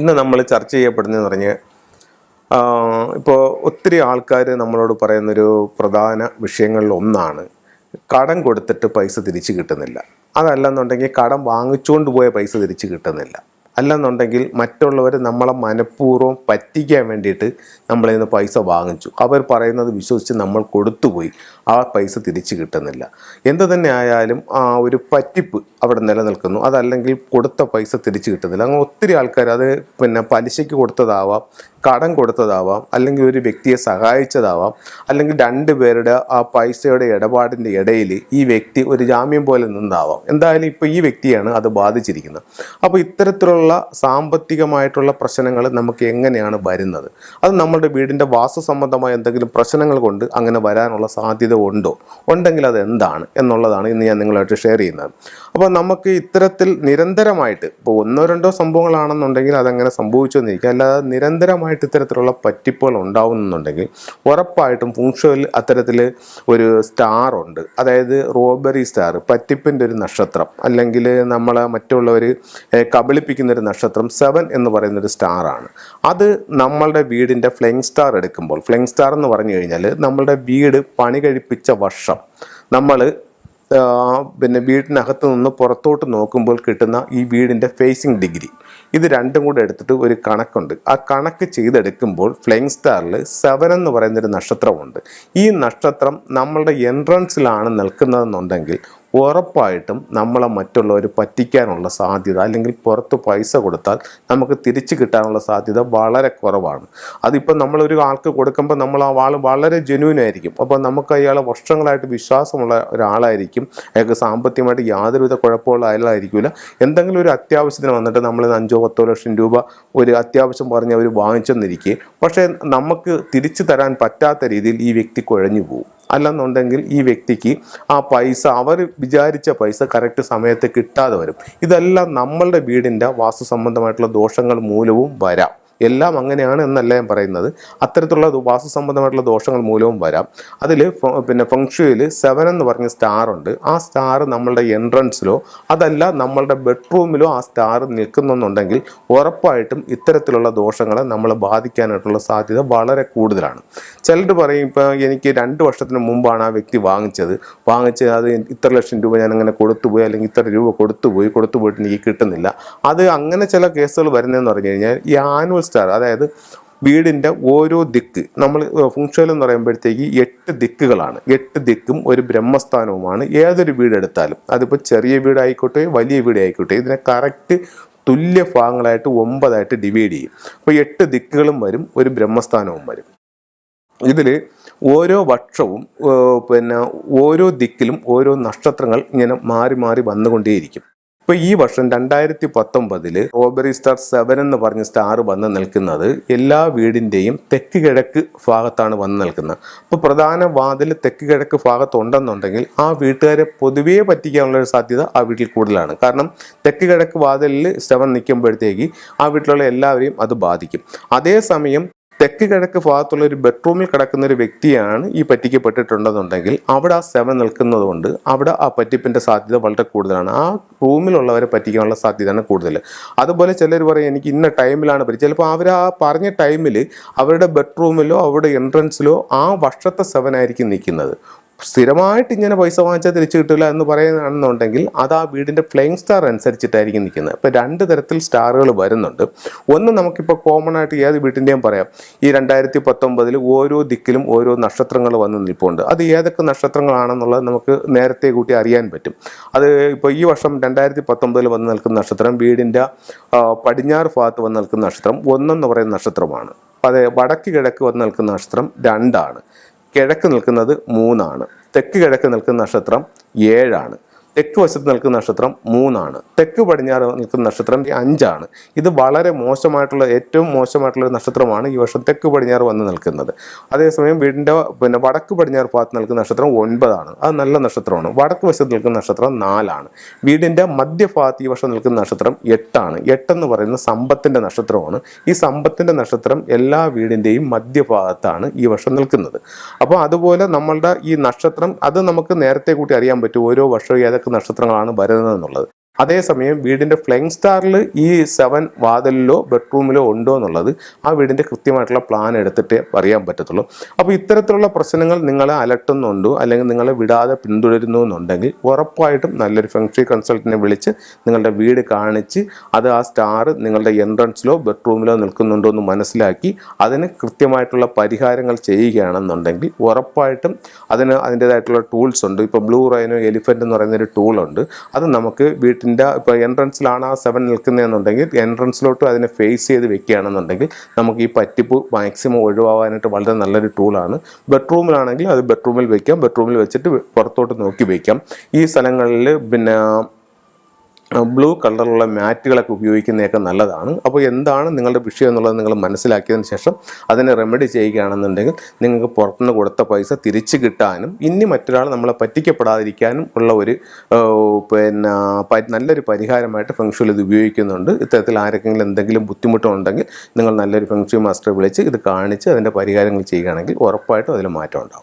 ഇന്ന് നമ്മൾ ചർച്ച ചെയ്യപ്പെടുന്നതെന്ന് പറഞ്ഞ് ഇപ്പോൾ ഒത്തിരി ആൾക്കാർ നമ്മളോട് പറയുന്നൊരു പ്രധാന വിഷയങ്ങളിൽ ഒന്നാണ് കടം കൊടുത്തിട്ട് പൈസ തിരിച്ച് കിട്ടുന്നില്ല. അതല്ലെന്നുണ്ടെങ്കിൽ കടം വാങ്ങിച്ചുകൊണ്ട് പോയ പൈസ തിരിച്ച് കിട്ടുന്നില്ല. അല്ലെന്നുണ്ടെങ്കിൽ മറ്റുള്ളവർ നമ്മളെ മനഃപൂർവം പറ്റിക്കാൻ വേണ്ടിയിട്ട് നമ്മളിൽ നിന്ന് പൈസ വാങ്ങിച്ചു. അവർ പറയുന്നത് വിശ്വസിച്ച് നമ്മൾ കൊടുത്തുപോയി. ആ പൈസ തിരിച്ചു കിട്ടുന്നില്ല. എന്ത് തന്നെ ആയാലും ആ ഒരു പറ്റിപ്പ് അവിടെ നിലനിൽക്കുന്നു. അതല്ലെങ്കിൽ കൊടുത്ത പൈസ തിരിച്ചു കിട്ടുന്നില്ല. അങ്ങനെ ഒത്തിരി ആൾക്കാർ അത് പിന്നെ പലിശയ്ക്ക് കൊടുത്തതാവാം കടം കൊടുത്തതാവാം അല്ലെങ്കിൽ ഒരു വ്യക്തിയെ സഹായിച്ചതാവാം അല്ലെങ്കിൽ രണ്ട് പേരുടെ ആ പൈസയുടെ ഇടപാടിന്റെ ഇടയിൽ ഈ വ്യക്തി ഒരു ജാമ്യം പോലെ നിന്നാവാം എന്തായാലും ഇപ്പോൾ ഈ വ്യക്തിയാണ് അത് ബാധിച്ചിരിക്കുന്നത്. അപ്പോൾ ഇത്തരത്തിലുള്ള സാമ്പത്തികമായിട്ടുള്ള പ്രശ്നങ്ങൾ നമുക്ക് എങ്ങനെയാണ് വരുന്നത്? അത് നമ്മുടെ വീടിന്റെ വാസ്തു സംബന്ധമായ എന്തെങ്കിലും പ്രശ്നങ്ങൾ കൊണ്ട് അങ്ങനെ വരാനുള്ള സാധ്യത ഉണ്ടോ? ഉണ്ടെങ്കിൽ അത് എന്താണ് എന്നുള്ളതാണ് ഇന്ന് ഞാൻ നിങ്ങളായിട്ട് ഷെയർ ചെയ്യുന്നത്. അപ്പോൾ നമുക്ക് ഇത്തരത്തിൽ നിരന്തരമായിട്ട് ഇപ്പോൾ ഒന്നോ രണ്ടോ സംഭവങ്ങളാണെന്നുണ്ടെങ്കിൽ അതങ്ങനെ സംഭവിച്ചെന്നിരിക്കും അല്ലാതെ നിരന്തരമായിട്ട് ഇത്തരത്തിലുള്ള പറ്റിപ്പുകൾ ഉണ്ടാവുന്നുണ്ടെങ്കിൽ ഉറപ്പായിട്ടും ഫുങ്ഷോയിൽ അത്തരത്തിൽ ഒരു സ്റ്റാർ ഉണ്ട്. അതായത് റോബറി സ്റ്റാർ പറ്റിപ്പിന്റെ ഒരു നക്ഷത്രം. അല്ലെങ്കിൽ നമ്മളെ മറ്റുള്ളവർ കബളിപ്പിക്കുന്ന ഒരു നക്ഷത്രം സെവൻ എന്ന് പറയുന്നൊരു സ്റ്റാറാണ് അത് നമ്മളുടെ വീടിന്റെ ഫ്ലെയിങ് സ്റ്റാർ എടുക്കുമ്പോൾ ഫ്ലെയിങ് സ്റ്റാർ എന്ന് പറഞ്ഞു കഴിഞ്ഞാൽ നമ്മളുടെ വീട് പണി കഴിപ്പിച്ച വർഷം. നമ്മൾ പിന്നെ വീടിനകത്ത് നിന്ന് പുറത്തോട്ട് നോക്കുമ്പോൾ കിട്ടുന്ന ഈ വീടിന്റെ ഫേസിങ് ഡിഗ്രി ഇത് രണ്ടും കൂടെ എടുത്തിട്ട് ഒരു കണക്കുണ്ട്. ആ കണക്ക് ചെയ്തെടുക്കുമ്പോൾ ഫ്ലെയിങ് സ്റ്റാറിൽ സെവൻ എന്ന് പറയുന്നൊരു നക്ഷത്രമുണ്ട്. ഈ നക്ഷത്രം നമ്മളുടെ എൻട്രൻസിലാണ് നിൽക്കുന്നതെന്നുണ്ടെങ്കിൽ ഉറപ്പായിട്ടും നമ്മളെ മറ്റുള്ളവർ പറ്റിക്കാനുള്ള സാധ്യത അല്ലെങ്കിൽ പുറത്ത് പൈസ കൊടുത്താൽ നമുക്ക് തിരിച്ചു കിട്ടാനുള്ള സാധ്യത വളരെ കുറവാണ്. അതിപ്പോൾ നമ്മളൊരു ആൾക്ക് കൊടുക്കുമ്പോൾ നമ്മൾ ആ ആൾ വളരെ ജെന്യൂൻ ആയിരിക്കും. അപ്പോൾ നമുക്ക് അയാളെ വർഷങ്ങളായിട്ട് വിശ്വാസമുള്ള ഒരാളായിരിക്കും. അയാൾക്ക് സാമ്പത്തികമായിട്ട് യാതൊരുവിധ കുഴപ്പമുള്ള അയാളായിരിക്കില്ല എന്തെങ്കിലും ഒരു അത്യാവശ്യത്തിന് വന്നിട്ട് നമ്മൾ അഞ്ചോ പത്തോ ലക്ഷം രൂപ ഒരു അത്യാവശ്യം പറഞ്ഞ് അവർ വാങ്ങിച്ചെന്നിരിക്കെ പക്ഷേ നമുക്ക് തിരിച്ചു തരാൻ പറ്റാത്ത രീതിയിൽ ഈ വ്യക്തി കുഴഞ്ഞു പോകും അല്ലെന്നുണ്ടെങ്കിൽ ഈ വ്യക്തിക്ക് ആ പൈസ അവർ വിചാരിച്ച പൈസ കറക്റ്റ് സമയത്ത് കിട്ടാതെ വരും. ഇതെല്ലാം നമ്മളുടെ വീടിന്റെ വാസ്തു സംബന്ധമായിട്ടുള്ള ദോഷങ്ങൾ മൂലവും വരാം. എല്ലാം അങ്ങനെയാണ് എന്നല്ല ഞാൻ പറയുന്നത്. അത്തരത്തിലുള്ള വാസ്തു സംബന്ധമായിട്ടുള്ള ദോഷങ്ങൾ മൂലവും വരാം. അതിൽ പിന്നെ ഫംഗ്ഷയിൽ സെവൻ എന്ന് പറഞ്ഞ സ്റ്റാർ ഉണ്ട്. ആ സ്റ്റാർ നമ്മളുടെ എൻട്രൻസിലോ അതല്ല നമ്മളുടെ ബെഡ്റൂമിലോ ആ സ്റ്റാർ നിൽക്കുന്നുണ്ടെങ്കിൽ ഉറപ്പായിട്ടും ഇത്തരത്തിലുള്ള ദോഷങ്ങളെ നമ്മളെ ബാധിക്കാനായിട്ടുള്ള സാധ്യത വളരെ കൂടുതലാണ്. ചിലർ പറയും ഇപ്പോൾ എനിക്ക് രണ്ട് വർഷത്തിന് മുമ്പാണ് ആ വ്യക്തി വാങ്ങിച്ചത്. വാങ്ങിച്ച് അത് ഇത്ര ലക്ഷം രൂപ ഞാൻ അങ്ങനെ കൊടുത്തുപോയി അല്ലെങ്കിൽ ഇത്ര രൂപ കൊടുത്തുപോയി കൊടുത്തുപോയിട്ട് എനിക്ക് കിട്ടുന്നില്ല. അത് അങ്ങനെ ചില കേസുകൾ വരുന്നതെന്ന് പറഞ്ഞു കഴിഞ്ഞാൽ ഈ ആനുവൽ സ്റ്റാർ അതായത് വീടിന്റെ ഓരോ ദിക്ക് നമ്മൾ ഫുങ്ഷൽ എന്ന് പറയുമ്പോഴത്തേക്ക് എട്ട് ദിക്കുകളാണ്. എട്ട് ദിക്കും ഒരു ബ്രഹ്മസ്ഥാനവുമാണ്. ഏതൊരു വീടെടുത്താലും അതിപ്പോൾ ചെറിയ വീടായിക്കോട്ടെ വലിയ വീടായിക്കോട്ടെ ഇതിനെ കറക്റ്റ് തുല്യ ഭാഗങ്ങളായിട്ട് ഒമ്പതായിട്ട് ഡിവൈഡ് ചെയ്യും. അപ്പോൾ എട്ട് ദിക്കുകളും വരും ഒരു ബ്രഹ്മസ്ഥാനവും വരും. ഇതിൽ ഓരോ വർഷവും പിന്നെ ഓരോ ദിക്കിലും ഓരോ നക്ഷത്രങ്ങൾ ഇങ്ങനെ മാറി മാറി വന്നുകൊണ്ടേയിരിക്കും. ഇപ്പോൾ ഈ വർഷം രണ്ടായിരത്തി പത്തൊമ്പതിൽ റോബറി സ്റ്റാർ സെവൻ എന്ന് പറഞ്ഞ സ്റ്റാർ വന്ന് നിൽക്കുന്നത് എല്ലാ വീടിന്റെയും തെക്ക് കിഴക്ക് ഭാഗത്താണ് വന്ന് നിൽക്കുന്നത്. അപ്പോൾ പ്രധാന വാതിൽ തെക്ക് കിഴക്ക് ഭാഗത്തുണ്ടെന്നുണ്ടെങ്കിൽ ആ വീട്ടുകാരെ പൊതുവേ പറ്റിക്കാനുള്ള ഒരു സാധ്യത ആ വീട്ടിൽ കൂടുതലാണ്. കാരണം തെക്ക് കിഴക്ക് വാതിലിൽ സെവൻ നിൽക്കുമ്പോഴത്തേക്ക് ആ വീട്ടിലുള്ള എല്ലാവരെയും അത് ബാധിക്കും. അതേസമയം തെക്ക് കിഴക്ക് ഭാഗത്തുള്ള ഒരു ബെഡ്റൂമിൽ കിടക്കുന്ന ഒരു വ്യക്തിയാണ് ഈ പറ്റിക്കപ്പെട്ടിട്ടുണ്ടെന്നുണ്ടെങ്കിൽ അവിടെ ആ സെവൻ നിൽക്കുന്നത് കൊണ്ട് അവിടെ ആ പറ്റിപ്പിന്റെ സാധ്യത വളരെ കൂടുതലാണ്. ആ റൂമിലുള്ളവരെ പറ്റിക്കാനുള്ള സാധ്യതയാണ് കൂടുതൽ. അതുപോലെ ചിലർ പറയും എനിക്ക് ഇന്ന ടൈമിലാണ് പറ്റി ചിലപ്പോൾ അവർ ആ പറഞ്ഞ ടൈമിൽ അവരുടെ ബെഡ്റൂമിലോ അവരുടെ എൻട്രൻസിലോ ആ വർഷത്തെ സെവൻ ആയിരിക്കും നിൽക്കുന്നത്. സ്ഥിരമായിട്ട് ഇങ്ങനെ പൈസ വാങ്ങിച്ചാൽ തിരിച്ചു കിട്ടില്ല എന്ന് പറയുകയാണെന്നുണ്ടെങ്കിൽ അത് ആ വീടിന്റെ ഫ്ലെയിങ് സ്റ്റാർ അനുസരിച്ചിട്ടായിരിക്കും നിൽക്കുന്നത്. ഇപ്പോൾ രണ്ട് തരത്തിൽ സ്റ്റാറുകൾ വരുന്നുണ്ട്. ഒന്ന് നമുക്കിപ്പോൾ കോമൺ ആയിട്ട് ഏത് വീട്ടിന്റെയും പറയാം. ഈ രണ്ടായിരത്തി പത്തൊമ്പതിൽ ഓരോ ദിക്കിലും ഓരോ നക്ഷത്രങ്ങൾ വന്ന് നിൽപ്പുണ്ട്. അത് ഏതൊക്കെ നക്ഷത്രങ്ങളാണെന്നുള്ളത് നമുക്ക് നേരത്തെ കൂട്ടി അറിയാൻ പറ്റും. അത് ഇപ്പോൾ ഈ വർഷം രണ്ടായിരത്തി പത്തൊമ്പതിൽ വന്ന് നിൽക്കുന്ന നക്ഷത്രം വീടിന്റെ പടിഞ്ഞാറ് ഭാഗത്ത് വന്ന് നിൽക്കുന്ന നക്ഷത്രം ഒന്നെന്ന് പറയുന്ന നക്ഷത്രമാണ്. അതെ വടക്ക് കിഴക്ക് വന്ന് നിൽക്കുന്ന നക്ഷത്രം രണ്ടാണ്. കിഴക്ക് നിൽക്കുന്നത് മൂന്നാണ്. തെക്ക് കിഴക്ക് നിൽക്കുന്ന നക്ഷത്രം ഏഴാണ്. തെക്ക് വശത്ത് നിൽക്കുന്ന നക്ഷത്രം മൂന്നാണ്. തെക്ക് പടിഞ്ഞാറ് നിൽക്കുന്ന നക്ഷത്രം അഞ്ചാണ്. ഇത് വളരെ മോശമായിട്ടുള്ള ഏറ്റവും മോശമായിട്ടുള്ള ഒരു നക്ഷത്രമാണ് ഈ വർഷം തെക്ക് പടിഞ്ഞാറ് വന്ന് നിൽക്കുന്നത്. അതേസമയം വീടിന്റെ പിന്നെ വടക്ക് പടിഞ്ഞാറ് ഭാഗത്ത് നിൽക്കുന്ന നക്ഷത്രം ഒൻപതാണ്. അത് നല്ല നക്ഷത്രമാണ്. വടക്ക് വശത്ത് നിൽക്കുന്ന നക്ഷത്രം നാലാണ്. വീടിന്റെ മധ്യഭാഗത്ത് ഈ വർഷം നിൽക്കുന്ന നക്ഷത്രം എട്ടാണ്. എട്ടെന്ന് പറയുന്ന സമ്പത്തിന്റെ നക്ഷത്രമാണ്. ഈ സമ്പത്തിന്റെ നക്ഷത്രം എല്ലാ വീടിന്റെയും മധ്യഭാഗത്താണ് ഈ വർഷം നിൽക്കുന്നത്. അപ്പോൾ അതുപോലെ നമ്മളുടെ ഈ നക്ഷത്രം അത് നമുക്ക് നേരത്തെ കൂട്ടി അറിയാൻ പറ്റും. ഓരോ വർഷവും ഏതൊക്കെ നക്ഷത്രങ്ങളാണ് വരുന്നത് എന്നുള്ളത് അതേസമയം വീടിന്റെ ഫ്ലൈങ് സ്റ്റാറിൽ ഈ സെവൻ വാതിലിലോ ബെഡ്റൂമിലോ ഉണ്ടോ എന്നുള്ളത് ആ വീടിന്റെ കൃത്യമായിട്ടുള്ള പ്ലാൻ എടുത്തിട്ട് അറിയാൻ പറ്റത്തുള്ളൂ. അപ്പോൾ ഇത്തരത്തിലുള്ള പ്രശ്നങ്ങൾ നിങ്ങളെ അലട്ടുന്നുണ്ടോ? അല്ലെങ്കിൽ നിങ്ങളെ വിടാതെ പിന്തുടരുന്നു എന്നുണ്ടെങ്കിൽ ഉറപ്പായിട്ടും നല്ലൊരു ഫെങ്ഷി കൺസൾട്ടിനെ വിളിച്ച് നിങ്ങളുടെ വീട് കാണിച്ച് അത് ആ സ്റ്റാർ നിങ്ങളുടെ എൻട്രൻസിലോ ബെഡ്റൂമിലോ നിൽക്കുന്നുണ്ടോ എന്ന് മനസ്സിലാക്കി അതിന് കൃത്യമായിട്ടുള്ള പരിഹാരങ്ങൾ ചെയ്യുകയാണെന്നുണ്ടെങ്കിൽ ഉറപ്പായിട്ടും അതിന് അതിന്റേതായിട്ടുള്ള ടൂൾസ് ഉണ്ട്. ഇപ്പോൾ ബ്ലൂ റൈനോ എലിഫന്റ് എന്ന് പറയുന്ന ഒരു ടൂളുണ്ട് അത് നമുക്ക് വീട്ടിന്റെ ഇപ്പോൾ എൻട്രൻസിലാണ് ആ സെവൻ നിൽക്കുന്നതെന്നുണ്ടെങ്കിൽ എൻട്രൻസിലോട്ട് അതിനെ ഫേസ് ചെയ്ത് വെക്കുകയാണെന്നുണ്ടെങ്കിൽ നമുക്ക് ഈ പറ്റിപ്പ് മാക്സിമം ഒഴിവാകാനായിട്ട് വളരെ നല്ലൊരു ടൂളാണ് ബെഡ്റൂമിലാണെങ്കിൽ അത് ബെഡ്റൂമിൽ വെക്കാം. ബെഡ്റൂമിൽ വെച്ചിട്ട് പുറത്തോട്ട് നോക്കി വയ്ക്കാം ഈ സ്ഥലങ്ങളിൽ പിന്നെ ബ്ലൂ കളറിലുള്ള മാറ്റുകളൊക്കെ ഉപയോഗിക്കുന്നതൊക്കെ നല്ലതാണ്. അപ്പോൾ എന്താണ് നിങ്ങളുടെ വിഷയം എന്നുള്ളത് നിങ്ങൾ മനസ്സിലാക്കിയതിന് ശേഷം അതിനെ റെമഡി ചെയ്യുകയാണെന്നുണ്ടെങ്കിൽ നിങ്ങൾക്ക് പുറത്തുനിന്ന് കൊടുത്ത പൈസ തിരിച്ചു കിട്ടാനും ഇനി മറ്റൊരാൾ നമ്മളെ പറ്റിക്കപ്പെടാതിരിക്കാനും ഉള്ള ഒരു പിന്നെ നല്ലൊരു പരിഹാരമായിട്ട് ഫെങ്ഷുവൽ ഇത് ഉപയോഗിക്കുന്നുണ്ട്. ഇത്തരത്തിൽ ആരെങ്കിലും എന്തെങ്കിലും ബുദ്ധിമുട്ടുണ്ടെങ്കിൽ നിങ്ങൾ നല്ലൊരു ഫെങ്ഷു മാസ്റ്ററെ വിളിച്ച് ഇത് കാണിച്ച് അതിന്റെ പരിഹാരങ്ങൾ ചെയ്യുകയാണെങ്കിൽ ഉറപ്പായിട്ടും അതിൽ മാറ്റം ഉണ്ടാവും.